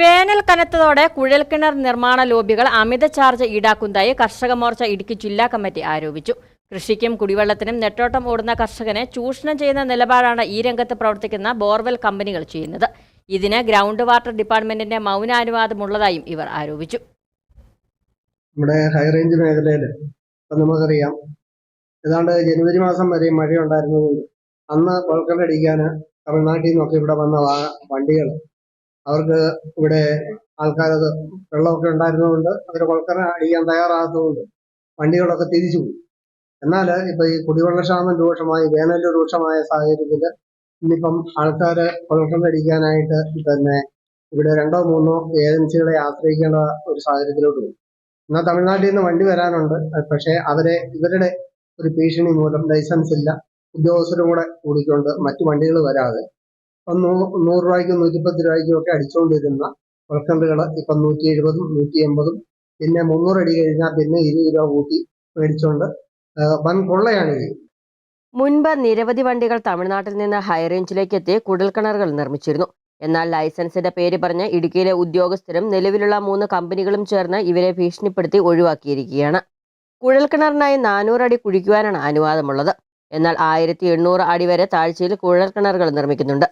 വേനൽ കനത്തതോടെ കുഴൽക്കിണർ നിർമ്മാണ ലോബികൾ അമിത ചാർജ് ഈടാക്കുന്നതായി കർഷക മോർച്ച ഇടുക്കി ജില്ലാ കമ്മിറ്റി ആരോപിച്ചു. കൃഷിക്കും കുടിവെള്ളത്തിനും നെട്ടോട്ടം ഓടുന്ന കർഷകനെ ചൂഷണം ചെയ്യുന്ന നിലപാടാണ് ഈ രംഗത്ത് പ്രവർത്തിക്കുന്ന ബോർവെൽ കമ്പനികൾ ചെയ്യുന്നത്. ഇതിന് ഗ്രൗണ്ട് വാട്ടർ ഡിപ്പാർട്ട്മെന്റിന്റെ മൗനാനുവാദമുള്ളതായും ഇവർ ആരോപിച്ചു. നമ്മുടെ ഹൈ റേഞ്ച് മേഖലയിൽ നമുക്കറിയാം. ഏതാണ്ട് ജനുവരി മാസം വരെ മഴയുണ്ടായിരുന്നതുകൊണ്ട് അന്ന് കൊഴക്കലടിക്കാൻ തമിഴ്നാട്ടിൽ നിന്നൊക്കെ ഇവിടെ വന്ന വണ്ടികൾ അവർക്ക് ഇവിടെ ആൾക്കാരത് വെള്ളമൊക്കെ ഉണ്ടായിരുന്നതുകൊണ്ട് അവർ കൊൽക്കര അടിക്കാൻ തയ്യാറാകാത്തതുകൊണ്ട് വണ്ടികളൊക്കെ തിരിച്ചു പോയി. എന്നാൽ ഇപ്പൊ ഈ കുടിവെള്ളക്ഷാമം രൂക്ഷമായി വേനൽ രൂക്ഷമായ സാഹചര്യത്തിൽ ഇന്നിപ്പം ആൾക്കാര് കൊഴക്കലടിക്കാനായിട്ട് തന്നെ ഇവിടെ രണ്ടോ മൂന്നോ ഏജൻസികളെ ആശ്രയിക്കേണ്ട ഒരു സാഹചര്യത്തിലോട്ട് പോയി എന്നാൽ തമിഴ്നാട്ടിൽ നിന്ന് വണ്ടി വരാനുണ്ട്. പക്ഷേ അവരെ ഇവരുടെ ഒരു ഭീഷണി മൂലം ലൈസൻസ് ഇല്ല. ഉദ്യോഗസ്ഥരും കൂടെ കൂടിക്കൊണ്ട് മറ്റു വണ്ടികൾ വരാതെ നൂറ് രൂപയ്ക്കും നൂറ്റിപ്പത്ത് രൂപയ്ക്കും ഒക്കെ അടിച്ചുകൊണ്ടിരുന്ന കൊൽക്കണ്ടുകൾ ഇപ്പം നൂറ്റി എഴുപതും നൂറ്റി എൺപതും പിന്നെ മുന്നൂറ് അടി കഴിഞ്ഞാൽ പിന്നെ ഇരുപത് രൂപ കൂട്ടി മേടിച്ചുകൊണ്ട് വൻ കൊള്ളയാണ് ഇത്. മുൻപ് നിരവധി വണ്ടികൾ തമിഴ്നാട്ടിൽ നിന്ന് ഹൈറേഞ്ചിലേക്ക് എത്തി കുടൽക്കിണറുകൾ നിർമ്മിച്ചിരുന്നു. എന്നാൽ ലൈസൻസിന്റെ പേര് പറഞ്ഞ് ഇടുക്കിയിലെ ഉദ്യോഗസ്ഥരും നിലവിലുള്ള മൂന്ന് കമ്പനികളും ചേർന്ന് ഇവരെ ഭീഷണിപ്പെടുത്തി ഒഴിവാക്കിയിരിക്കുകയാണ്. കുഴൽക്കിണറിനായി നാനൂറ് അടി കുഴിക്കുവാനാണ് അനുവാദമുള്ളത്. എന്നാൽ ആയിരത്തി എണ്ണൂറ് അടി വരെ താഴ്ചയിൽ കുഴൽക്കിണറുകൾ നിർമ്മിക്കുന്നുണ്ട്.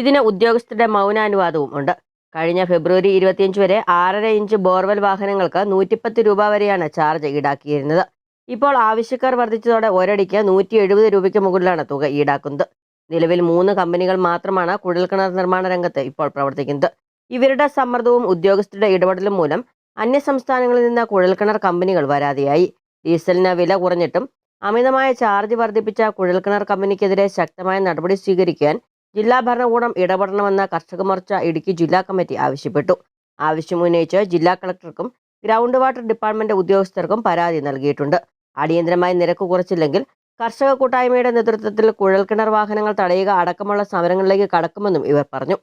ഇതിന് ഉദ്യോഗസ്ഥരുടെ മൗനാനുവാദവും ഉണ്ട്. കഴിഞ്ഞ ഫെബ്രുവരി ഇരുപത്തിയഞ്ച് വരെ ആറര ഇഞ്ച് ബോർവെൽ വാഹനങ്ങൾക്ക് നൂറ്റിപ്പത്ത് രൂപ വരെയാണ് ചാർജ് ഈടാക്കിയിരുന്നത്. ഇപ്പോൾ ആവശ്യക്കാർ വർദ്ധിച്ചതോടെ ഒരടിക്ക് നൂറ്റി എഴുപത് രൂപയ്ക്ക് മുകളിലാണ് തുക ഈടാക്കുന്നത്. നിലവിൽ മൂന്ന് കമ്പനികൾ മാത്രമാണ് കുഴൽക്കിണർ നിർമ്മാണ രംഗത്ത് ഇപ്പോൾ പ്രവർത്തിക്കുന്നത്. ഇവരുടെ സമ്മർദ്ദവും ഉദ്യോഗസ്ഥരുടെ ഇടപെടലും മൂലം അന്യസംസ്ഥാനങ്ങളിൽ നിന്ന് കുഴൽക്കിണർ കമ്പനികൾ വരാതെയായി ഡീസലിന് വില കുറഞ്ഞിട്ടും അമിതമായ ചാർജ് വർദ്ധിപ്പിച്ച കുഴൽക്കിണർ കമ്പനിക്കെതിരെ ശക്തമായ നടപടി സ്വീകരിക്കാൻ ജില്ലാ ഭരണകൂടം ഇടപെടണമെന്ന് കർഷക മോർച്ച ഇടുക്കി ജില്ലാ കമ്മിറ്റി ആവശ്യപ്പെട്ടു. ആവശ്യമുന്നയിച്ച് ജില്ലാ കളക്ടർക്കും ഗ്രൗണ്ട് വാട്ടർ ഡിപ്പാർട്ട്മെന്റ് ഉദ്യോഗസ്ഥർക്കും പരാതി നൽകിയിട്ടുണ്ട്. അടിയന്തരമായി നിരക്ക് കുറച്ചില്ലെങ്കിൽ കർഷക കൂട്ടായ്മയുടെ നേതൃത്വത്തിൽ കുഴൽക്കിണർ വാഹനങ്ങൾ തടയുക അടക്കമുള്ള സമരങ്ങളിലേക്ക് കടക്കുമെന്നും ഇവർ പറഞ്ഞു.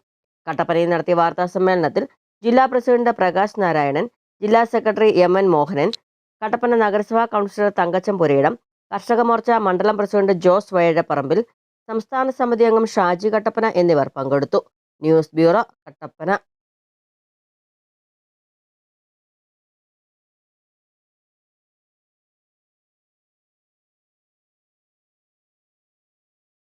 കട്ടപ്പനയിൽ നടത്തിയ വാർത്താ സമ്മേളനത്തിൽ ജില്ലാ പ്രസിഡന്റ് പ്രകാശ് നാരായണൻ ജില്ലാ secretary M N Mohanan Kattappana നഗരസഭാ കൗൺസിലർ തങ്കച്ചം പുരയിടം കർഷക മോർച്ച മണ്ഡലം പ്രസിഡന്റ് ജോസ് വയഴപ്പറമ്പിൽ സംസ്ഥാന സമിതി അംഗം ഷാജി കട്ടപ്പന എന്നിവർ പങ്കെടുത്തു. News bureau Kattappana.